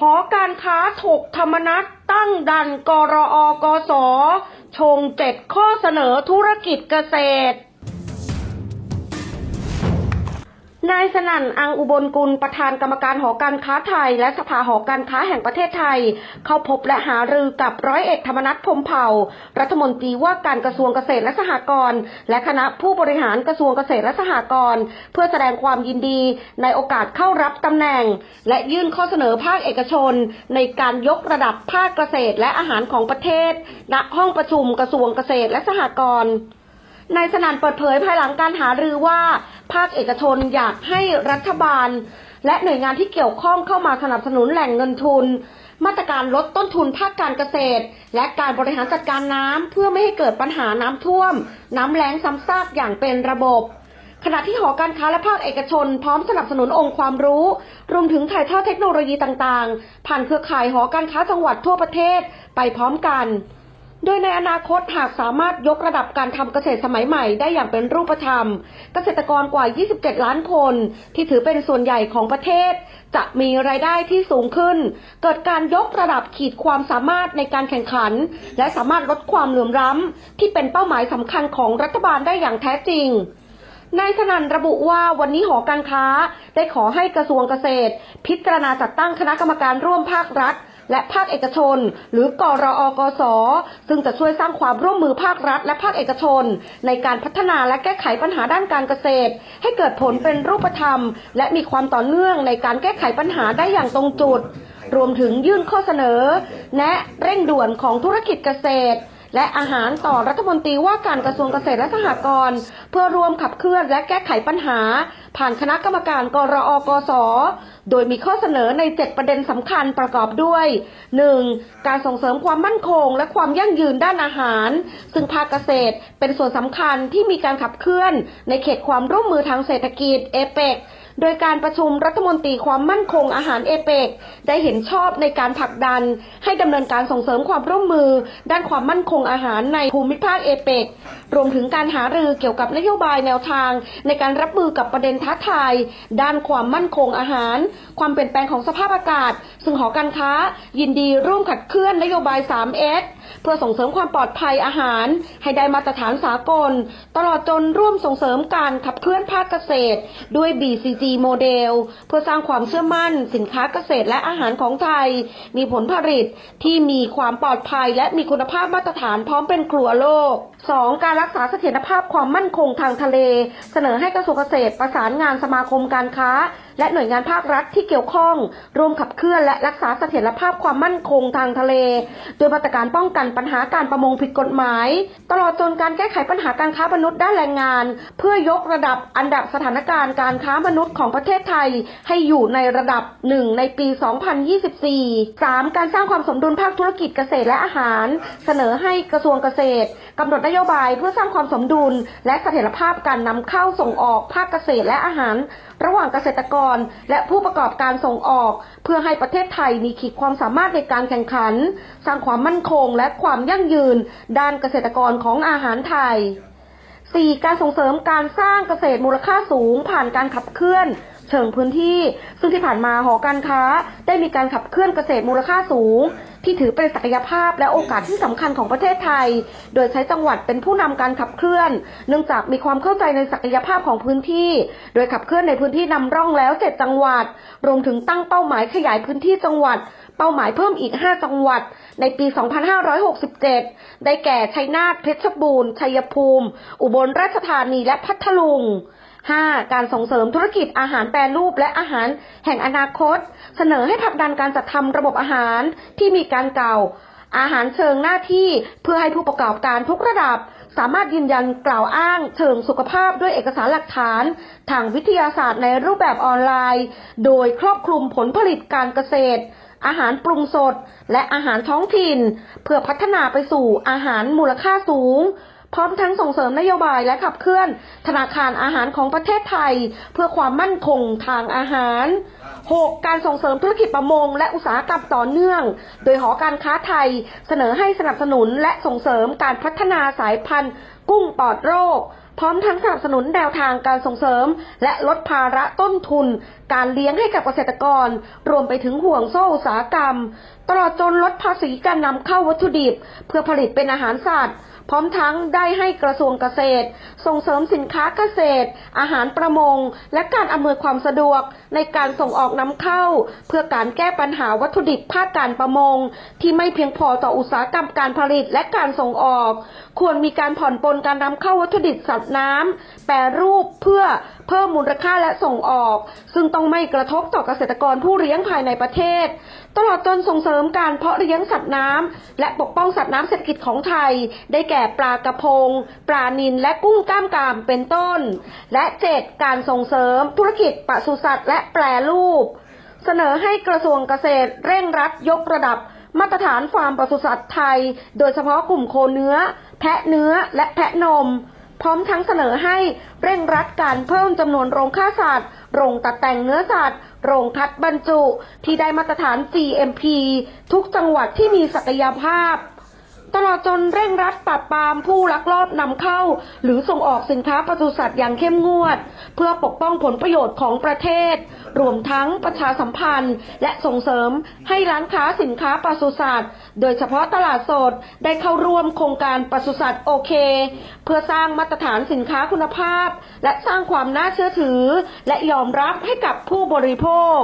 หอการค้าถกธรรมนัตตั้งดันกรออกสชงเจ็ดข้อเสนอธุรกิจเกษตร นายสนั่นอังอุบลกุลประธานกรรมการหอการค้าไทย และสภาหอการค้าแห่งประเทศไทย เข้าพบและหารือกับร้อยเอกธรรมนัฐพมเผ่า รัฐมนตรีว่าการกระทรวงเกษตรและสหกรณ์และคณะผู้บริหารกระทรวงเกษตรและสหกรณ์เพื่อแสดงความยินดีในโอกาสเข้ารับตำแหน่ง และยื่นข้อเสนอภาคเอกชน ในการยกระดับภาคเกษตรและอาหารของประเทศณห้องประชุมกระทรวงเกษตรและสหกรณ์นายสนั่นเปิดเผยภายหลังการหารือว่า ภาคเอกชนอยากให้รัฐบาล และหน่วยงานที่เกี่ยวข้องเข้ามาสนับสนุนแหล่งเงินทุน มาตรการลดต้นทุนภาคการเกษตร และการบริหารจัดการน้ำเพื่อไม่ให้เกิดปัญหาน้ำท่วม น้ำแล้งซ้ำซากอย่างเป็นระบบขณะที่หอการค้าและภาคเอกชน พร้อมสนับสนุนองค์ความรู้ รวมถึงถ่ายทอดเทคโนโลยีต่างๆ ผ่านเครือข่ายหอการค้าจังหวัดทั่วประเทศไปพร้อมกัน โดยในอนาคตหากสามารถยกระดับการทำเกษตรสมัยใหม่ได้อย่างเป็นรูปธรรม เกษตรกรกว่า 27 ล้านคน ที่ถือเป็นส่วนใหญ่ของประเทศ จะมีรายได้ที่สูงขึ้น เกิดการยกระดับขีดความสามารถในการแข่งขัน และสามารถลดความเหลื่อมล้ำ ที่เป็นเป้าหมายสำคัญของรัฐบาลได้อย่างแท้จริงนายสนั่นระบุว่าวันนี้หอการค้า ได้ขอให้กระทรวงเกษตร พิจารณาจัดตั้งคณะกรรมการร่วมภาครัฐ และภาคเอกชน หรือกรอกส ซึ่งจะช่วยสร้างความร่วมมือภาครัฐ และภาคเอกชน ในการพัฒนาและแก้ไขปัญหาด้านการเกษตร ให้เกิดผลเป็นรูปธรรม และมีความต่อเนื่องในการแก้ไขปัญหาได้อย่างตรงจุด รวมถึงยื่นข้อเสนอ แนะเร่งด่วนของธุรกิจเกษตร และอาหารต่อรัฐมนตรีว่าการกระทรวงเกษตรและสหกรณ์เพื่อรวมขับเคลื่อนและแก้ไขปัญหา ผ่านคณะกรรมการกรอกส โดยมีข้อเสนอใน 7 ประเด็นสำคัญประกอบด้วย 1. การส่งเสริมความมั่นคง และความยั่งยืนด้านอาหาร ซึ่งภาคเกษตรเป็นส่วนสำคัญที่มีการขับเคลื่อน ในเขตความร่วมมือทางเศรษฐกิจเอเปก โดยการประชุมรัฐมนตรีความมั่นคงอาหารเอเปกได้เห็นชอบในการผลักดัน ให้ดำเนินการส่งเสริมความร่วมมือ ด้านความมั่นคงอาหารในภูมิภาคเอเปกรวมถึงการหารือเกี่ยวกับนโยบายแนวทาง ในการรับมือกับประเด็นท้าทาย ด้านความมั่นคงอาหาร ความเปลี่ยนแปลงของสภาพอากาศ ซึ่งหอการค้า ยินดีร่วมขัดเคลื่อนนโยบาย 3S เพื่อส่งเสริมความปลอดภัยอาหาร ให้ได้มาตรฐานสากล ตลอดจนร่วมส่งเสริมการขับเคลื่อนภาคเกษตร ด้วย BCG โมเดล เพื่อสร้างความเชื่อมั่น สินค้าเกษตรและอาหารของไทย มีผลผลิตที่มีความปลอดภัย และมีคุณภาพมาตรฐานพร้อมเป็นครัวโลก 2. การรักษาเสถียรภาพความมั่นคงทางทะเล เสนอให้กระทรวงเกษตรประสานงานสมาคมการค้าและหน่วยงานภาครัฐที่เกี่ยวข้องร่วมขับเคลื่อนและรักษาเสถียรภาพความมั่นคงทางทะเล โดยมาตรการป้องกันปัญหาการประมงผิดกฎหมาย ตลอดจนการแก้ไขปัญหาการค้ามนุษย์ด้านแรงงาน เพื่อยกระดับอันดับสถานการณ์การค้ามนุษย์ของประเทศไทย ให้อยู่ในระดับหนึ่งในปี 2024 3. การสร้างความสมดุลภาคธุรกิจเกษตรและอาหาร เสนอให้กระทรวงเกษตรกำหนดนโยบายเพื่อสร้างความสมดุล และเสถียรภาพการนำเข้าส่งออกภาคเกษตรและอาหาร ระหว่างเกษตรกร และผู้ประกอบการส่งออก เพื่อให้ประเทศไทยมีขีดความสามารถในการแข่งขัน สร้างความมั่นคงและความยั่งยืน ด้านเกษตรกรของอาหารไทย 4. การส่งเสริมการสร้างเกษตรมูลค่าสูง ผ่านการขับเคลื่อนเชิงพื้นที่ ซึ่งที่ผ่านมาหอการค้า ได้มีการขับเคลื่อนเกษตรมูลค่าสูง ที่ถือเป็นศักยภาพและโอกาสที่สำคัญของประเทศไทย โดยใช้จังหวัดเป็นผู้นำการขับเคลื่อน เนื่องจากมีความเข้าใจในศักยภาพของพื้นที่ โดยขับเคลื่อนในพื้นที่นำร่องแล้วเจ็ดจังหวัด รวมถึงตั้งเป้าหมายขยายพื้นที่จังหวัด เป้าหมายเพิ่มอีก 5 จังหวัด ในปี 2567 ได้แก่ชัยนาท เพชรบูรณ์ ชัยภูมิ อุบลราชธานี และพัทลุง 5. การส่งเสริมธุรกิจอาหารแปรรูปและอาหารแห่งอนาคต เสนอให้ผลักดันการจัดทำระบบอาหารที่มีการเก่า อาหารเชิงหน้าที่เพื่อให้ผู้ประกอบการทุกระดับ สามารถยืนยันกล่าวอ้างเชิงสุขภาพด้วยเอกสารหลักฐาน ทางวิทยาศาสตร์ในรูปแบบออนไลน์ โดยครอบคลุมผลผลิตการเกษตรอาหารปรุงสด และอาหารท้องถิ่น เพื่อพัฒนาไปสู่อาหารมูลค่าสูง พร้อมทั้งส่งเสริมนโยบายและขับเคลื่อนธนาคารอาหารของประเทศไทย เพื่อความมั่นคงทางอาหาร 6. การส่งเสริมธุรกิจประมง และอุตสาหกรรมต่อเนื่อง โดยหอการค้าไทยเสนอให้สนับสนุนและส่งเสริมการพัฒนาสายพันธุ์ กุ้งปลอดโรคพร้อมทั้งสนับสนุนแนวทางการส่งเสริม และลดภาระต้นทุน การเลี้ยงให้กับเกษตรกร รวมไปถึงห่วงโซ่อุตสาหกรรมตลอดจนลดภาษีการนำเข้าวัตถุดิบ เพื่อผลิตเป็นอาหารสัตว์ พร้อมทั้งได้ให้กระทรวงเกษตร ส่งเสริมสินค้าเกษตร อาหารประมง และการอำนวยความสะดวกในการส่งออกนำเข้า เพื่อการแก้ปัญหาวัตถุดิบภาคการประมง ที่ไม่เพียงพอต่ออุตสาหกรรมการผลิตและการส่งออก ควรมีการผ่อนปลนการนำเข้าวัตถุดิบสัตว์น้ำแปรรูปเพื่อเพิ่มมูลค่าและส่งออก ซึ่งต้องไม่กระทบต่อเกษตรกรผู้เลี้ยงภายในประเทศ ตลอดจนส่งเสริมริมการเพาะเลี้ยงสัตว์น้ำและปกป้องสัตว์น้ำเศรษฐกิจของไทย ได้แก่ปลากระพง ปลานิลและกุ้งก้ามกามเป็นต้น และเจ็ดการส่งเสริมธุรกิจปศุสัตว์และแปรรูป เสนอให้กระทรวงเกษตรเร่งรัดยกระดับมาตรฐานฟาร์มปศุสัตว์ไทย โดยเฉพาะกลุ่มโคเนื้อ แพะเนื้อและแพะนม พร้อมทั้งเสนอให้เร่งรัดการเพิ่มจำนวนโรงฆ่าสัตว์ โรงตัดแต่งเนื้อสัตว์ โรงคัดบรรจุ ที่ได้มาตรฐาน GMP ทุกจังหวัดที่มีศักยภาพ ตลอดจนเร่งรัดปราบปรามผู้ลักลอบนำเข้า หรือส่งออกสินค้าปศุสัตว์อย่างเข้มงวด เพื่อปกป้องผลประโยชน์ของประเทศ รวมทั้งประชาสัมพันธ์ และส่งเสริมให้ร้านค้าสินค้าปศุสัตว์ โดยเฉพาะตลาดสดได้เข้าร่วมโครงการปศุสัตว์โอเค เพื่อสร้างมาตรฐานสินค้าคุณภาพ และสร้างความน่าเชื่อถือ และยอมรับให้กับผู้บริโภค